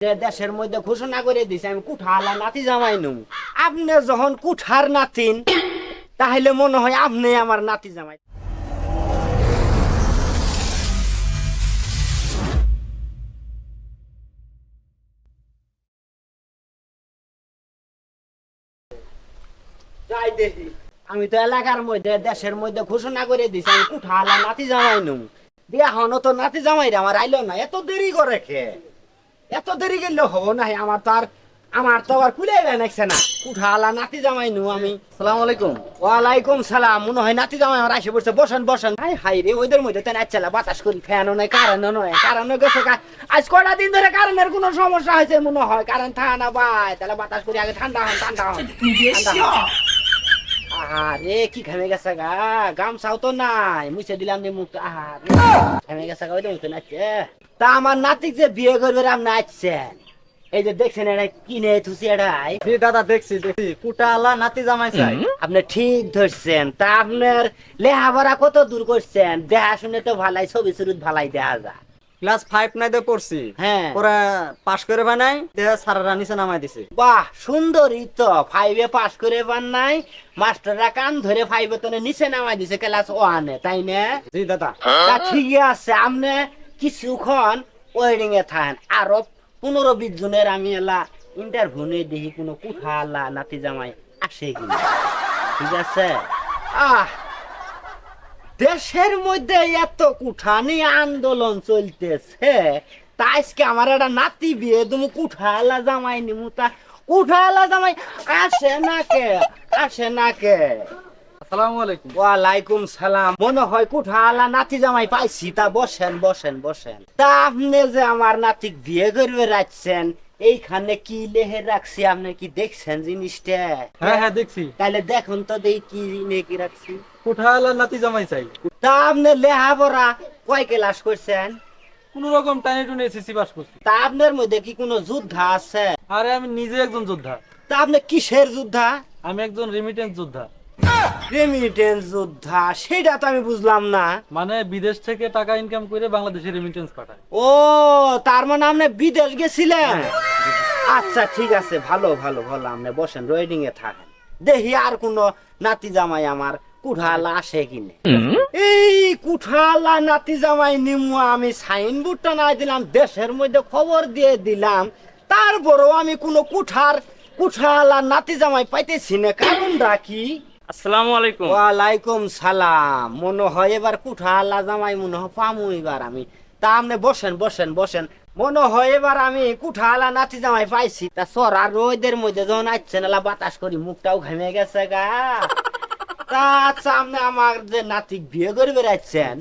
দেশের মধ্যে ঘোষণা করে দিছে, আমি কুঠালা নাতি জামাই নু। আপনি যখন কুঠার নাতিন, তাহলে মনে হয় আপনি আমার নাতি জামাই। যাই দেখি। আমি তো এলাকার মধ্যে, দেশের মধ্যে ঘোষণা করে দিছি, আমি কুঠালা নাতি জামাই নু। দিয়া হন তো নাতি জামাই আমার আইলো না, এত দেরি করে খে এত দেরি গেলে হব না আমার তো আর আমার তো আবার খুলে নাকছে না। কুঠালা নাতি জামাই নু আমি। সালাম আলাইকুম। ওয়ালাইকুম সালাম। মনে হয় নাতি জামাই আমার আসে পড়ছে। বসেন বসেন। হাই হাই রে ওদের মধ্যে তেন আচ্ছা বাতাস করি। ফ্যানও নাই কারেন্টও নয় কারেন্টও গেছে কা- আজ কটা দিন ধরে কারেন্টের কোনো সমস্যা হয়েছে মনে হয়। কারণ থাকা না ভাই তাহলে বাতাস করি আগে ঠান্ডা হন ঠান্ডা হন। ঠান্ডা হন। আরে কি ঘেমে গেছে গা? গামছাও তো নাই মুছে দিলাম নি মুখ আহারে। ঘেমে গেছে গা ওই মুখে নাচছে। তা আমার নাতিক যে বিয়ে করবে আপনি আসছেন এই যে দেখছেন এটা কিনে থুসি এটাই জি দাদা দেখছি দেখছি। কুটা আলা নাতি জামাই চাই। আপনি ঠিক ধরছেন। তা আপনার লেহাপড়া কত দূর করছেন? দেখা শুনে তো ভালাই ছবি শুরুত ভালাই দেখা যায়। ক্লাস ফাইভ নাইতে পড়ছি। হ্যাঁ। পরে পাশ করে বানাই সারারা নিচে নামাই দিছে। বাহ সুন্দরই তো। ফাইভে পাস করে পান নাই মাস্টাররা কান ধরে ফাইভে তো নিচে নামাই দিছে ক্লাস ওয়ানে তাই না? জি দাদা। তা ঠিকই আছে আপনি কিছুক্ষণ ওয়েডিং এ থাকেন। আরও পনেরো বিশ জনের আমি এলা ইন্টারভিউ নিয়ে দেখি কোনো কুঠা আল্লাহ নাতি জামাই আসে কিনা। ঠিক আছে? আহ দেশের মধ্যে এত কুঠানি আন্দোলন চলতেছে তা আজকে আমার একটা নাতি বিয়ে তুমি কুঠালা জামাই নিমু তা কুঠালা জামাই আসে না কে? আসে না কে? আসসালামু আলাইকুম। ওয়ালাইকুম সালাম। মনে হয় কুঠালা নাতি জামাই পাইছি তা বসেন বসেন বসেন। তা আপনি যে আমার নাতিক বিয়ে করবে রাখছেন এইখানে কি লেহে রাখছি? আপনি কি দেখছেন জিনিসটা? হ্যাঁ হ্যাঁ দেখছি। তাহলে দেখুন তো দেখি কি নিয়ে কি রাখছি। কুঠা আলা নাতি জামাই চাই। তা আপনি লেহা পড়া কয় ক্লাস করছেন? কোন রকম টানে টুনে এসএসসি পাস করছি। তা আপনার মধ্যে কি কোনো যোদ্ধা আছে? আরে আমি নিজে একজন যোদ্ধা। তা আপনি কিসের যোদ্ধা? আমি একজন রেমিটেন্স যোদ্ধা। রেমিটেন্স যোদ্ধা সেটা তো আমি বুঝলাম না। মানে বিদেশ থেকে টাকা ইনকাম করে বাংলাদেশে রেমিটেন্স পাঠায়। ও তার মানে আপনি বিদেশ গেছিলেন? আচ্ছা ঠিক আছে ভালো ভালো ভালো আপনি বসেন রোয়েডিং এ থাকেন। দেখি আর কোন নাতি জামাই আমার কুঠালা আসে কিনে। এই কুঠালা নাতি জামাই নিমু আমি সাইনবোর্ডটা না দিলাম দেশের মধ্যে খবর দিয়ে দিলাম। তারপরেও আমি কোনো কুঠার কুঠালা নাতি জামাই পাইতেছি না কারণ রাখি আসসালামু আলাইকুম। ওয়ালাইকুম সালাম। মনে হয় এবার কুঠা আল্লাহ জামাই মনে হয় পামু এবার আমি। তা আপনি বসেন বসেন বসেন। মনে হয় এবার আমি কুঠা আলা নাতি জামাই পাইছি। তা সরা রোদের মধ্যে যখন আসছেন এলা বাতাস করি মুখটাও ঘামে গেছে গা। তা আচ্ছা আপনি আমার যে নাতি বিয়ে করে বেড়াচ্ছেন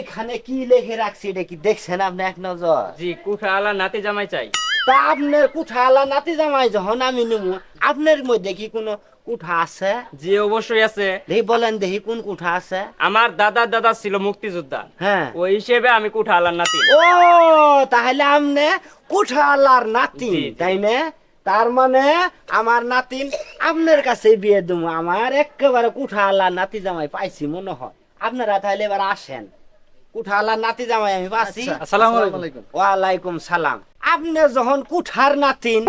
এখানে কি লিখে রাখছি এটা কি দেখছেন আপনি এক নজর? জি কুঠা আলা নাতি জামাই চাই। তা আপনার কুঠা আলা নাতি জামাই যখন আমি নেব আপনার মধ্যে কি কোনো কুঠা আছে? জি অবশ্যই আছে। দেখি বলেন দেখি কোন কুঠা আছে? আমার দাদার দাদা ছিল মুক্তিযোদ্ধা। হ্যাঁ। ওই হিসেবে আমি কুঠা আলার নাতি। ও তাহলে আমনে কুঠালার নাতিন জি, জি। তাই না? তার মানে আমার নাতিন আপনার কাছে বিয়ে দেবো। আমার একেবারে কুঠালার নাতি জামাই পাইছি মনে হয়। আপনারা তাহলে এবার আসেন। কুঠালার নাতি জামাই আমি পাইছি আসসালামু আলাইকুম। ওয়ালাইকুম সালাম। আপনি যখন কুঠার নাতিন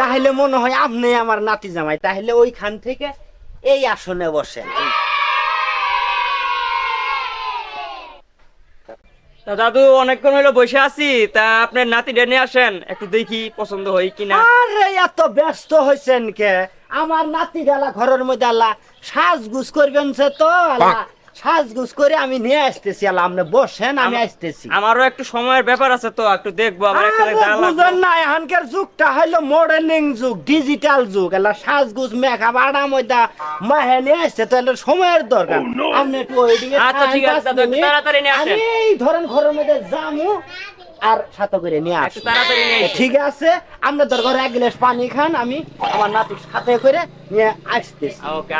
তাহলে মনে হয় আপনি আমার নাতি জামাই। তাহলে ওইখান থেকে এই আসনে বসেন। তা দাদু অনেকক্ষণ হলো বসে আছি। তা আপনার নাতি ডেনে আসেন একটু দেখি পছন্দ হয় কিনা। আরে এত ব্যস্ত হয়েছেন কে? আমার নাতি গেলা ঘরের মধ্যে আল্লাহ সাজগুজ করবেন সে তো আল্লাহ। সাজগুজ করে আমি নিয়ে আসতেছি আল্লাহ আপনি বসেন আমি আসতেছি। আমারও একটু সময়ের ব্যাপার আছে তো একটু দেখব আমার বুঝেন না এখানকার যুগটা হইল মডার্নিং যুগ ডিজিটাল যুগ এলা সাজগুজ মেকআপ মাহে নিয়ে আসছে তাহলে সময়ের দরকার। আপনি একটু আচ্ছা, ঠিক আছে, তাড়াতাড়ি নিয়ে আসেন। এই ধরেন ঘরের মধ্যে যামু আর সাথে করে নিয়ে নিয়ে ঠিক আছে আপনার দরকার এক গ্লাস পানি খান আমি আমার নাতির সাথে করে নিয়ে আসতেছি। ওকে